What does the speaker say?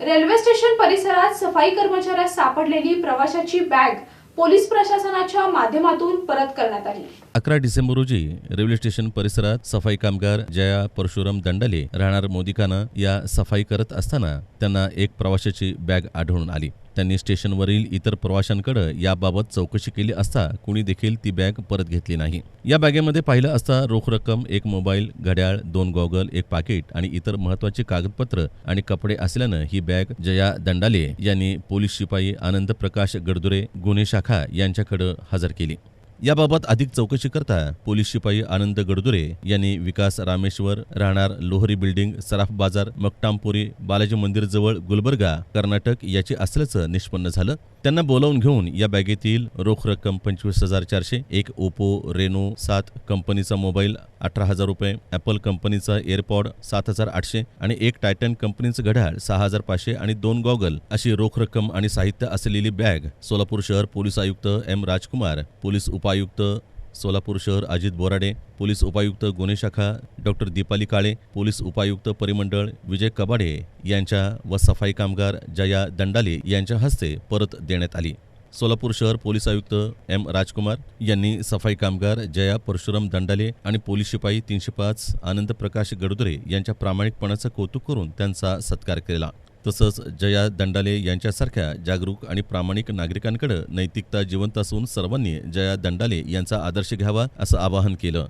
Railway station परिसरात सफाई कर्मचाऱ्यास सापडलेली प्रवाशाची बॅग पोलीस प्रशासनाच्या माध्यमातून परत करण्यात आली. अकरा डिसेंबर रोजी रेल्वे स्टेशन परिसरात सफाई कामगार जया परशुराम दंडाले राहणार मोदिकानं या सफाई करत असताना त्यांना एक प्रवाशाची बॅग आढळून आली. त्यांनी स्टेशनवरील इतर प्रवाशांकडे याबाबत चौकशी केली असता कुणी देखील ती बॅग परत घेतली नाही. या बॅगेमध्ये पाहिलं असता रोख रक्कम एक मोबाईल घड्याळ दोन गॉगल एक पाकिट आणि इतर महत्वाची कागदपत्र आणि कपडे असल्यानं ही बॅग जया दंडाले यांनी पोलीस शिपाई आनंद प्रकाश गडदुरे गुन्हे शाखा यांच्याकडे हजर केली. याबाबत अधिक चौकशी करता पोलीस शिपाई आनंद गडदुरे यांनी विकास रामेश्वर राहणार लोहरी बिल्डिंग सराफ बाजार मकटामपुरी बालाजी मंदिर जवळ गुलबर्गा कर्नाटक याची असल्याचं निष्पन्न झालं. त्यांना बोलावून घेऊन या बॅगेतील रोख रक्कम पंचवीस हजार चारशे एक ओपो रेनो सात कंपनीचा मोबाईल अठरा हजार रुपये ॲपल कंपनीचा एअरपॉड सात हजार आठशे आणि एक टायटन कंपनीचं घड्याळ सहा हजार पाचशे आणि दोन गॉगल अशी रोख रक्कम आणि साहित्य असलेली बॅग सोलापूर शहर पोलीस आयुक्त एम राजकुमार पोलीस उप उपायुक्त सोलापूर शहर अजित बोराडे पोलीस उपायुक्त गुन्हे शाखा डॉक्टर दीपाली काळे पोलीस उपायुक्त परिमंडळ विजय कबाडे यांच्या व सफाई कामगार जया दंडाले यांच्या हस्ते परत देण्यात आली. सोलापूर शहर पोलीस आयुक्त एम. राजकुमार यांनी सफाई कामगार जया परशुराम दंडाले आणि पोलीस शिपाई तीनशे पाच आनंद प्रकाश गडुदरे यांच्या प्रामाणिकपणाचं कौतुक करून त्यांचा सत्कार केला. तसंच जया दंडाले यांच्यासारख्या जागरूक आणि प्रामाणिक नागरिकांकडे नैतिकता जिवंत असून सर्वांनी जया दंडाले यांचा आदर्श घ्यावा असं आवाहन केलं.